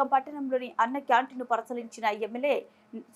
నియోజకవర్గం పట్టణంలోని అన్న క్యాంటీన్ను పరిశీలించిన ఎమ్మెల్యే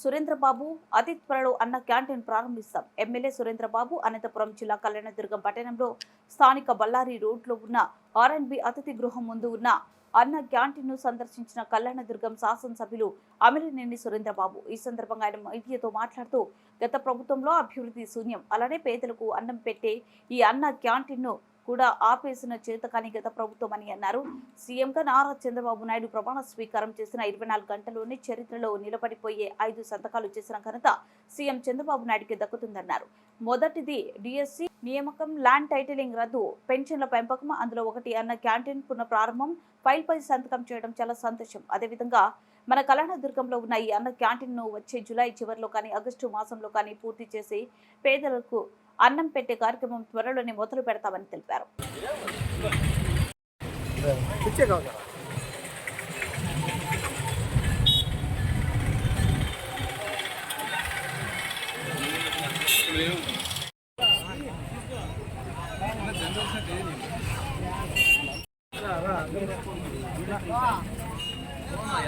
సురేంద్రబాబు అతి త్వరలో అన్న క్యాంటీన్ ప్రారంభిస్తాం. ఎమ్మెల్యే సురేంద్రబాబు అనంతపురం జిల్లా కళ్యాణదుర్గం పట్టణంలో స్థానిక బళ్ళారి రోడ్లో ఉన్న ఆర్ఎండ్బి అతిథి గృహం ముందు ఉన్న అన్న క్యాంటీన్ను సందర్శించిన కళ్యాణదుర్గం శాసనసభ్యులు అమిలినేని సురేంద్రబాబు. ఈ సందర్భంగా ఆయన మీడియాతో మాట్లాడుతూ గత ప్రభుత్వంలో అభివృద్ధి శూన్యం. అలానే పేదలకు అన్నం పెట్టే ఈ అన్న క్యాంటీన్ను కూడా ఆపేసిన చేతకాని గత ప్రభుత్వం అని అన్నారు. సీఎంగా నారా చంద్రబాబు నాయుడు ప్రమాణ స్వీకారం చేసిన ఇరవై నాలుగు గంటల్లోనే చరిత్రలో నిలబడిపోయే ఐదు సంతకాలు చేసిన ఘనత సీఎం చంద్రబాబు నాయుడుకి దక్కుతుందన్నారు. మొదటిది డిఎస్సి నియామకం ల్యాండ్ టైటిలింగ్ రద్దు పెన్షన్ల పెంపకం అందులో ఒకటి అన్న క్యాంటీన్ పునఃప్రారంభం ఫైల్పై సంతకం చేయడం చాలా సంతోషం. అదేవిధంగా మన కళానదుర్గంలో ఉన్న ఈ అన్న క్యాంటీన్ను వచ్చే జూలై చివరిలో కానీ ఆగస్టు మాసంలో కానీ పూర్తి చేసి పేదలకు అన్నం పెట్టే కార్యక్రమం త్వరలోనే మొదలు పెడతామని తెలిపారు ఇదంతా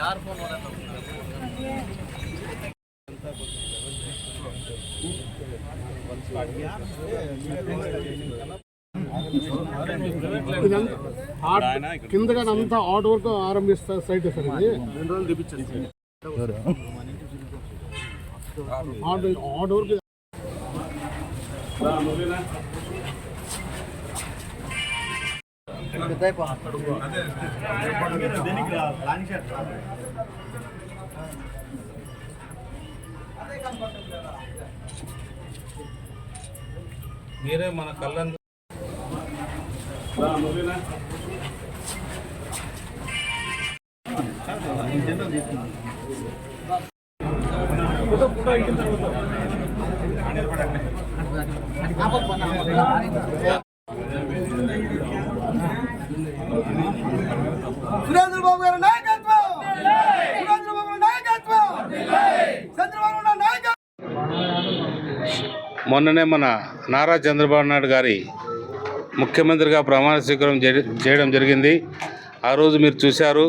ఆర్ట్ కిందగా అంతా ఆర్ట్ వర్క్ ఆరంభిస్తా సైట్ సార్ ఇది ఆర్ట్ ఆర్ట్ వర్క్ మీరే మన కళ్ళందు సురేంద్రబాబు గారి నాయకత్వం సురేంద్రబాబు గారి నాయకత్వం చంద్రబాబు గారి నాయకత్వం మొన్ననే మన నారా చంద్రబాబు నాయుడు గారి ముఖ్యమంత్రిగా ప్రమాణ స్వీకారం చేయడం జరిగింది. ఆ రోజు మీరు చూశారు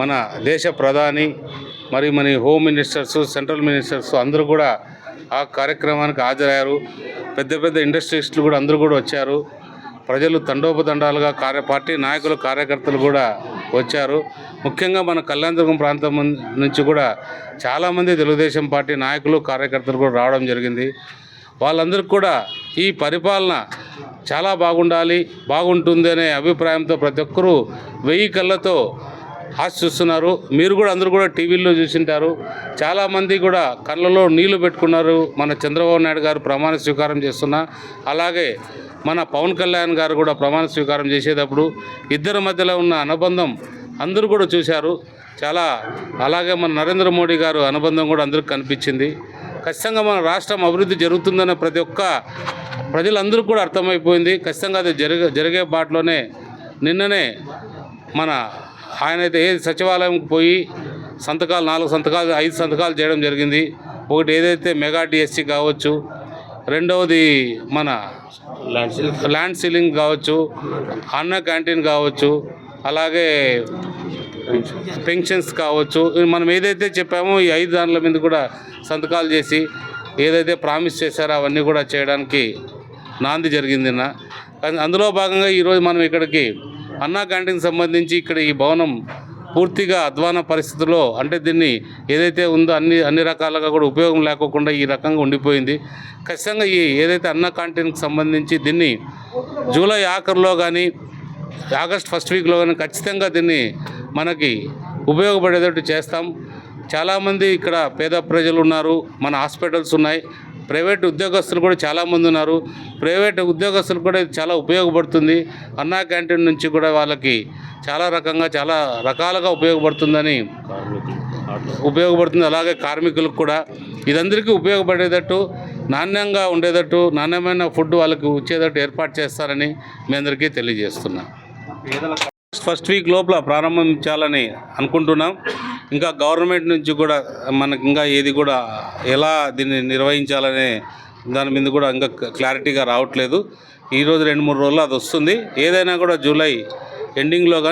మన దేశ ప్రధాని మరి మన హోమ్ మినిస్టర్స్ సెంట్రల్ మినిస్టర్స్ అందరూ కూడా ఆ కార్యక్రమానికి హాజరయ్యారు. పెద్ద పెద్ద ఇండస్ట్రీస్టులు కూడా అందరూ కూడా వచ్చారు. ప్రజలు తండోపతండాలుగా కార్య పార్టీ నాయకులు కార్యకర్తలు కూడా వచ్చారు. ముఖ్యంగా మన కళ్యాణదుర్గం ప్రాంతం నుంచి కూడా చాలామంది తెలుగుదేశం పార్టీ నాయకులు కార్యకర్తలు కూడా రావడం జరిగింది. వాళ్ళందరికీ కూడా ఈ పరిపాలన చాలా బాగుండాలి బాగుంటుంది అనే అభిప్రాయంతో ప్రతి ఒక్కరూ వెయ్యి కళ్ళతో ఆశిస్తున్నారు. మీరు కూడా అందరూ కూడా టీవీల్లో చూసింటారు. చాలామంది కూడా కళ్ళలో నీళ్ళు పెట్టుకున్నారు. మన చంద్రబాబు నాయుడు గారు ప్రమాణ స్వీకారం చేస్తున్నా అలాగే మన పవన్ కళ్యాణ్ గారు కూడా ప్రమాణ స్వీకారం చేసేటప్పుడు ఇద్దరి మధ్యలో ఉన్న అనుబంధం అందరూ కూడా చూశారు. చాలా అలాగే మన నరేంద్ర మోడీ గారు అనుబంధం కూడా అందరికి కనిపించింది. ఖచ్చితంగా మన రాష్ట్రం అభివృద్ధి జరుగుతుందన్న ప్రతి ఒక్క ప్రజలందరూ కూడా అర్థమైపోయింది. ఖచ్చితంగా అది జరిగే జరిగే బాటలోనే నిన్ననే మన ఆయన అయితే ఏ సచివాలయంకి పోయి సంతకాలు నాలుగు సంతకాలు ఐదు సంతకాలు చేయడం జరిగింది. ఒకటి ఏదైతే మెగా డిఎస్సి కావచ్చు రెండవది మన ల్యాండ్ సీలింగ్ కావచ్చు అన్న క్యాంటీన్ కావచ్చు అలాగే పెన్షన్స్ కావచ్చు. మనం ఏదైతే చెప్పామో ఈ ఐదు దానిల మీద కూడా సంతకాలు చేసి ఏదైతే ప్రామిస్ చేశారో అవన్నీ కూడా చేయడానికి నాంది జరిగింది అందులో భాగంగా ఈరోజు మనం ఇక్కడికి అన్నా క్యాంటీన్ సంబంధించి ఇక్కడ ఈ భవనం పూర్తిగా అధ్వాన పరిస్థితుల్లో అంటే దీన్ని ఏదైతే ఉందో అన్ని అన్ని రకాలుగా కూడా ఉపయోగం లేకోకుండా ఈ రకంగా ఉండిపోయింది. ఖచ్చితంగా ఈ ఏదైతే అన్న క్యాంటీన్కి సంబంధించి దీన్ని జూలై ఆఖరిలో కానీ ఆగస్ట్ ఫస్ట్ వీక్లో కానీ ఖచ్చితంగా దీన్ని మనకి ఉపయోగపడేటట్టు చేస్తాం. చాలామంది ఇక్కడ పేద ప్రజలు ఉన్నారు మన హాస్పిటల్స్ ఉన్నాయి. ప్రైవేట్ ఉద్యోగస్తులు కూడా చాలామంది ఉన్నారు. ప్రైవేట్ ఉద్యోగస్తులు కూడా చాలా ఉపయోగపడుతుంది. అన్నా క్యాంటీన్ నుంచి కూడా వాళ్ళకి చాలా రకంగా చాలా రకాలుగా ఉపయోగపడుతుందని ఉపయోగపడుతుంది. అలాగే కార్మికులకు కూడా. ఇదందరికీ ఉపయోగపడేటట్టు నాణ్యంగా ఉండేటట్టు నాణ్యమైన ఫుడ్ వాళ్ళకి వచ్చేటట్టు ఏర్పాటు చేస్తారని మీ అందరికీ తెలియజేస్తున్నాం. ఫస్ట్ వీక్ లోపల ప్రారంభించాలని అనుకుంటున్నాం. ఇంకా గవర్నమెంట్ నుంచి కూడా మనకి ఇంకా ఏది కూడా ఎలా దీన్ని నిర్వహించాలనే దాని మీద కూడా ఇంకా క్లారిటీగా రావట్లేదు. ఈరోజు రెండు మూడు రోజులు అది వస్తుంది. ఏదైనా కూడా జూలై ఎండింగ్లో